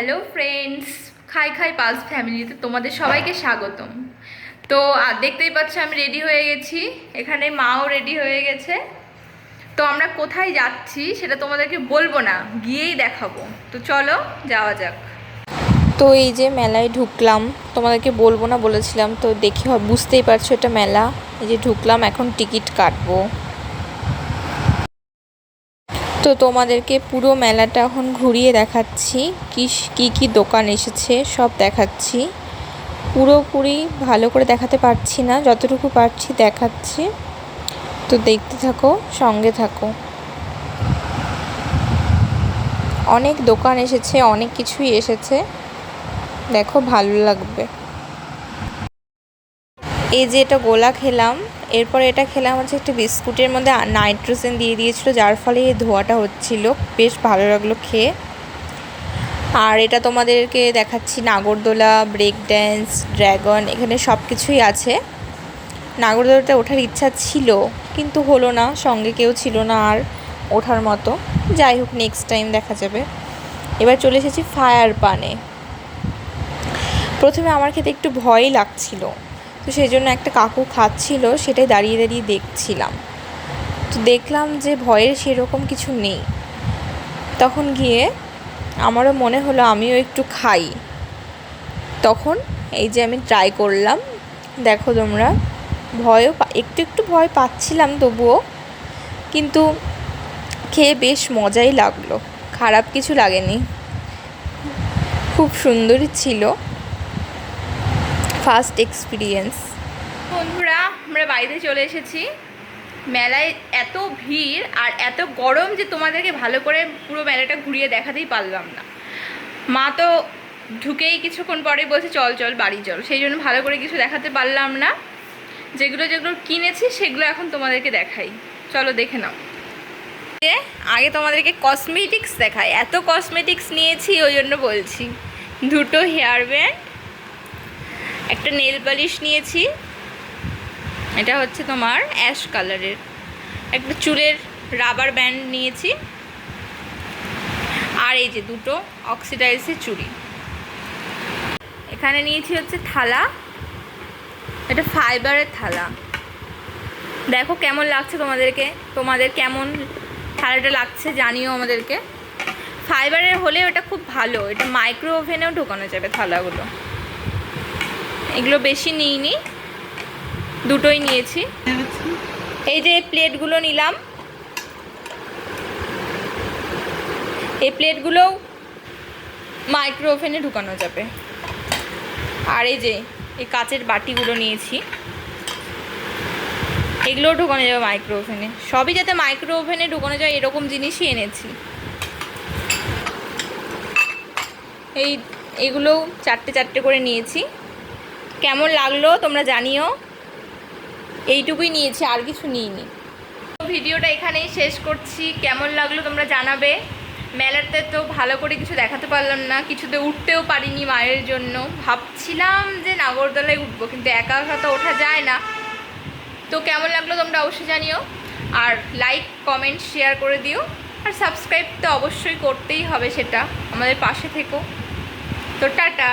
Hello friends খাই খাই pulse ফ্যামিলিতে তোমাদের সবাইকে স্বাগতম। তো আর দেখতেই পাচ্ছ আমি রেডি হয়ে গেছি। এখানে মাও রেডি হয়ে গেছে। তো, আমরা কোথায় যাচ্ছি সেটা তোমাদেরকে বলব না, গিয়েই দেখাবো। তো, চলো, যাওয়া যাক। তো, এই যে মেলায় ঢুকলাম, তোমাদেরকে বলব না, বলেছিলাম, তো দেখি, বুঝতেই পারছ এটা মেলা। এই যে ঢুকলাম, এখন টিকিট কাটবো। তো তোমাদেরকে পুরো মেলাটা এখন ঘুরিয়ে দেখাচ্ছি। কি কি কি দোকান এসেছে সব দেখাচ্ছি। পুরোপুরি ভালো করে দেখাতে পারছি না, যতটুকু পারছি দেখাচ্ছি। তো দেখতে থাকো, সঙ্গে থাকো। অনেক দোকান এসেছে, অনেক কিছুই এসেছে। দেখো, ভালো লাগবে। এই যে এটা গোলা খেলাম এরপর এটা খেলাম হচ্ছে একটা বিস্কুটের মধ্যে নাইট্রোজেন দিয়ে দিয়েছিল, যার ফলে এই ধোয়াটা হচ্ছিল। বেশ ভালো লাগল খেয়ে। আর এটা তোমাদেরকে দেখাচ্ছি, নাগরদোলা ব্রেক ড্যান্স ড্র্যাগন এখানে সব কিছুই আছে। নাগরদোলাতে ওঠার ইচ্ছা ছিল, কিন্তু হলো না, সঙ্গে কেউ ছিল না আর ওঠার মতো। যাই হোক নেক্সট টাইম দেখা যাবে। এবার চলে এসেছি ফায়ার পানে। প্রথমে আমার খেতে একটু ভয়ই লাগছিল। তো সেই জন্য একটা কাকু খাচ্ছিল, সেটাই দাঁড়িয়ে দাঁড়িয়ে দেখছিলাম। তো দেখলাম যে ভয়ের সেরকম কিছু নেই। তখন গিয়ে আমারও মনে হলো আমিও একটু খাই। তখন এই যে আমি ট্রাই করলাম, দেখো তোমরা, ভয়ও একটু একটু ভয় পাচ্ছিলাম তবুও, কিন্তু খেয়ে বেশ মজাই লাগল। খারাপ কিছু লাগেনি। খুব সুন্দরই ছিল। First experience. বন্ধুরা, আমরা বাড়িতে চলে এসেছি। মেলায় এত ভিড় আর এত গরম যে তোমাদেরকে ভালো করে পুরো মেলাটা ঘুরিয়ে দেখাতেই পারলাম না। মা তো ঢুকেই কিছুক্ষণ পরে বলছে, চল চল, বাড়ি চল। সেই জন্য ভালো করে কিছু দেখাতে পারলাম না। যেগুলো যেগুলো কিনেছি, সেগুলো এখন তোমাদেরকে দেখাই। চলো, দেখে নাও। আগে তোমাদেরকে কসমেটিক্স দেখাই। এত কসমেটিক্স নিয়েছি, ওই জন্য বলছি। দুটো হেয়ার ব্যান্ড একটা নেল পালিশ নিয়েছি। এটা হচ্ছে তোমার অ্যাশ কালারের একটা চুলের রাবার ব্যান্ড নিয়েছি। আর এই যে দুটো অক্সিডাইজের চুড়ি। এখানে নিয়েছি হচ্ছে থালা। এটা ফাইবারের থালা। দেখো কেমন লাগছে তোমাদেরকে। তোমাদের কেমন থালাটা লাগছে জানিও আমাদেরকে। ফাইবারের হলে ওটা খুব ভালো। এটা মাইক্রো ওভেনেও ঢোকানো যাবে থালাগুলো। এগুলো বেশি নিইনি, দুটোই নিয়েছি। এই যে প্লেটগুলো নিলাম। এই প্লেটগুলোও মাইক্রো ওভেনে ঢুকানো যাবে। আর এই যে, এই কাচের বাটিগুলো নিয়েছি। এগুলোও ঢুকানো যাবে মাইক্রো ওভেনে সবই যাতে মাইক্রো ওভেনে ঢুকানো যায়, এরকম জিনিসই এনেছি। এই, এগুলোও চারটে চারটে করে নিয়েছি। কেমন লাগল তোমরা জানিও। এইটুকুই নিয়েছি, আর কিছু নিইনি। ভিডিওটা এখানেই শেষ করছি। কেমন লাগল তোমরা জানাবে। মেলাতে তো ভালো করে কিছু দেখাতে পারলাম না, কিছুতে উঠতেও পারিনি মায়ের জন্য। ভাবছিলাম যে নাগরদোলায় উঠবো, কিন্তু একা একা তো ওঠা যায় না। তো কেমন লাগল তোমরা অবশ্যই জানিও। আর লাইক কমেন্ট শেয়ার করে দিও। আর সাবস্ক্রাইব তো অবশ্যই করতেই হবে সেটা। আমাদের পাশে থেকো। তো টাটা।